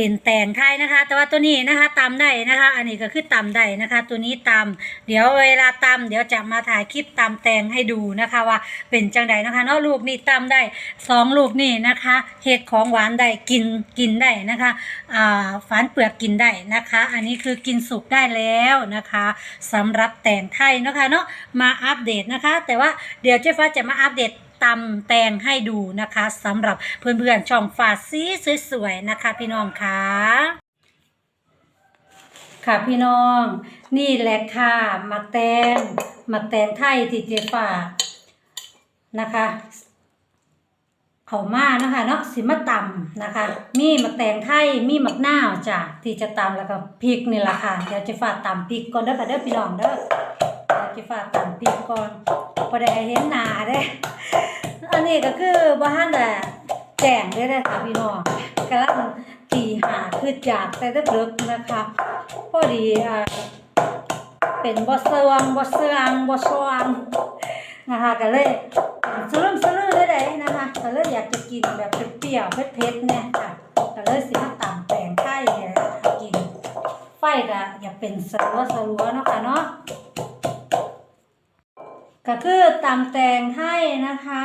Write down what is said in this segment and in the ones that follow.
เป็นแตงไทยนะคะ แต่ว่าตัวนี้นะคะตำได้นะคะ อันนี้ก็คือตำได้นะคะ ตัวนี้ตำเดี๋ยวเวลาตำเดี๋ยวจะมาถ่ายคลิปตำแตงให้ดูนะคะว่าเป็นจังใดนะคะเนาะลูกนี่ตำได้สองลูกนี่นะคะเห็ดของหวานได้กินกินได้นะคะอ่าฝานเปลือกกินได้นะคะ อันนี้คือกินสุกได้แล้วนะคะสำหรับแตงไทยนะคะเนาะมาอัปเดตนะคะ แต่ว่าเดี๋ยวเจ๊ฟ้าจะมาอัปเดต ตำแตงให้ดูนะคะสำหรับเพื่อนๆช่องฝาซีสวยๆนะคะ พี่น้องค่ะค่ะพี่น้องนี่แหละค่ะหมักแตงหมักแตงไทยที่เจฝากนะคะเขามานะคะเนาะสิมาตำนะคะ มีหมักแตงไทยมีหมักหน้าวจ้ะที่จะตำแล้วก็พริกนี่แหละค่ะเดี๋ยวจะฝาตำพริกก่อนเด้อค่ะเด้อพี่น้องเด้อเดี๋ยวจะฝาตำพริกก่อนพอได้เห็นหนาเด้ อันนี้ก็คือบ้านแต่แจ้งได้เลยค่ะพี่น้องกำลังตีหาคือจากแต่เลิกนะคะพอดีอ่าเป็นบ่เสืองบ่เสืองบ่สว่างนะคะก็เลยสลืมสลือได้เลยนะคะก็เลยอยากจะกินแบบเปรี้ยวเผ็ดๆเนี่ยค่ะก็เลยสิมาตำแปลงไข่เนี่ยกินไฟก็อย่าเป็นสลัวสลัวเนาะค่ะเนาะก็คือตำแตงให้นะคะ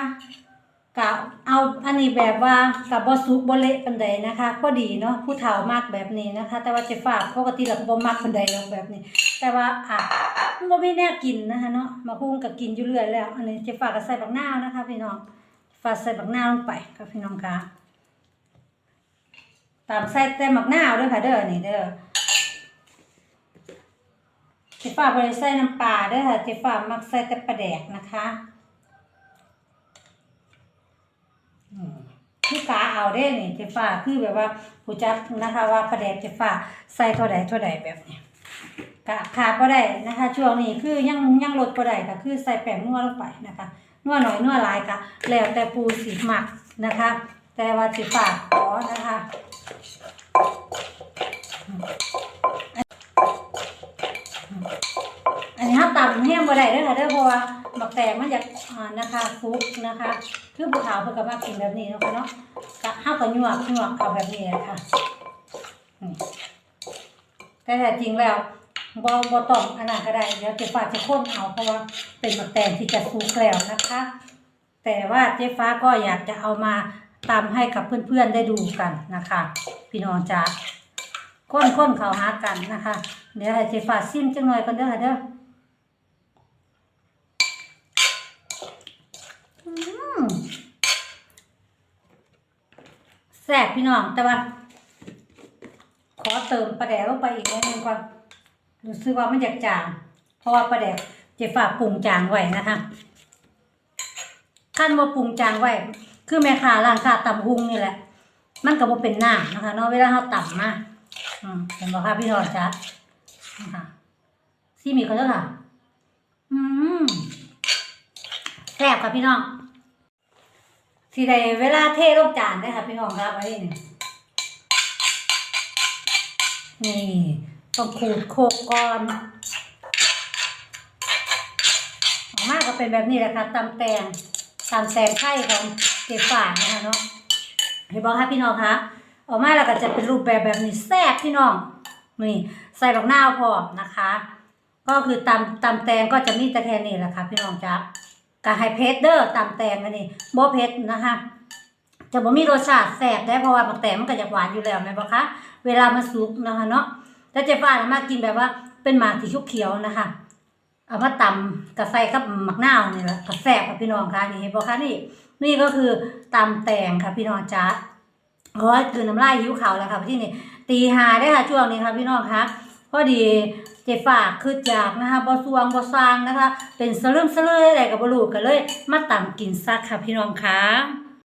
กับเอาอันนี้แบบว่ากับบสุกบเละปันใดนะคะพอดีเนาะผู้เฒ่ามากแบบนี้นะคะ แต่ว่าเจะฝากปกติเราก็บ่มักปันใดหรอกแบบนี้ แต่ว่าอะมันบ่มีแน่กินนะคะเนาะมาคุ้งก็กินอยู่เรื่อยแล้วอันนี้เจะฝากก็ใส่บักหน้านะคะพี่น้องฝากใส่บักหน้าลงไปค่ะพี่น้องคะตามใส่แต่บักหน้าด้วยค่ะเด้อนี่เด้อเจ๊ฟ้าบริใส่น้ำปลาด้วยค่ะเจ๊ฟ้ามักใส่แต่ปลาแดกนะคะอืม คือกาเอาได้นี่เจฟ้าคือแบบว่าผู้จักนะคะ ว่าปลาแดกเจฟ้าใส่เท่าใดเท่าใดแบบนี้กะขาดบ่ได้นะคะ ช่วงนี้คือยังยังลดบ่ได้ก็คือใส่แป้งนัวลงไปนะคะนัวหน่อยนัวหลายก็แล้วแต่ปูสีหมักนะคะ แต่ว่าเจฟ้าขอนะคะอันนี้ห้าตำแห้งบ่ได้เด้อค่ะเด้อเพราะว่า บักแตงมันอยากอ่านะคะฟุกนะคะ คือผู้ขาวเพิ่นก็มากินแบบนี้นะคะเนาะกะห้าก็ยวกยวกเอาแบบนี้แหละค่ะนี่แต่แต่จริงแล้วบ่บ่ต้องอันนั้นก็ได้เดี๋ยวเจ๊ฟ้าจะค้นเอาเพราะว่าเป็นบักแตงที่จะสุกแล้วนะคะ แต่ว่าเจ๊ฟ้าก็อยากจะเอามาตำให้กับเพื่อนๆได้ดูกันนะคะ พี่น้องจ๋าค้นๆเขาหากันนะคะ เดี๋ยวให้เจ๊ฟ้าซิมจังหน่อยก่อนเด้อค่ะเด้อ อืม แซ่บพี่น้อง แต่ว่า ขอเติมปลาแดกลงไปอีกนิดนึงก่อนรู้สึกว่ามันอยากจาง เพราะว่าปลาแดกเจ๊ฝาปรุงจางไว้นะคะขั้นว่าปรุงจางไว้ คือแม่ค้าร้านค้าตำหุงนี่แหละ มันก็บ่เป็นหน้านะคะเนาะเวลาเราตำมาอืมเห็นบ่คะพี่น้องจ๊ะนะคะซีมีเขาเด้อค่ะ อืม บค่ะพี่น้องสีใดเวลาเทลงจานได้ค่ะพี่น้องครับไว้นี่นี่ต้องขูดโคกก่อนออกมาก็เป็นแบบนี้แหละค่ะตำแตงตำแตงไข่ของเกฝานนะคะเนาะเห็นบอกค่ะพี่น้องคะออกมาแล้วก็จะเป็นรูปแบบแบบนี้แซ่บพี่น้องนี่ใส่บักหน้าพร้อมนะคะ ก็คือตำตำแตงก็จะมีต่แค่นี้แหละค่ะพี่น้องจ๊ะ กะให้เพชรเด้อตำแตงอันนี้บ่เผ็ดนะคะจะบ่มีรสชาติแซ่บได้เพราะว่าบักแตงมันก็จะหวานอยู่แล้วแม่นบ่คะเวลามันสุกนะคะเนาะแต่เจ๊ฟ้าน่ะมากินแบบว่าเป็นหมากสีเขียวๆนะคะเอามาตำกับใส่กับหมักนาวนี่แหละก็แซบค่ะพี่น้องคะนี่เห็นบ่คะนี่นี่ก็คือตำแตงค่ะพี่น้องจ๊ะโอ้ยคือน้ำลายหิวเขาแล้วค่ะที่นี่ตีหาได้ค่ะช่วงนี้ค่ะพี่น้องค่ะ พอดีเจฝากคือจากนะคะบอสวงบอสร้างนะคะ เป็นสลืมสลืออะไรกับบลูกกันเลย มาตำกินซักค่ะพี่น้องคะ